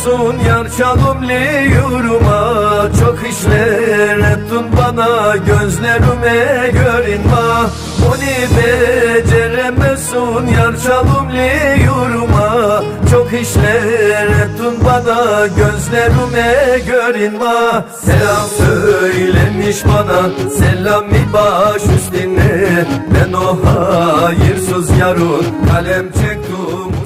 beceremezsun yar çalımlı yürüma Çok işler ettin bana gözlerime görünme Onu beceremezsun yar çalımlı yürüma Çok işler ettin bana gözlerime görünme Selam söylemiş bana selamı baş üstüne. Ben o hayırsız yarın kalem çektim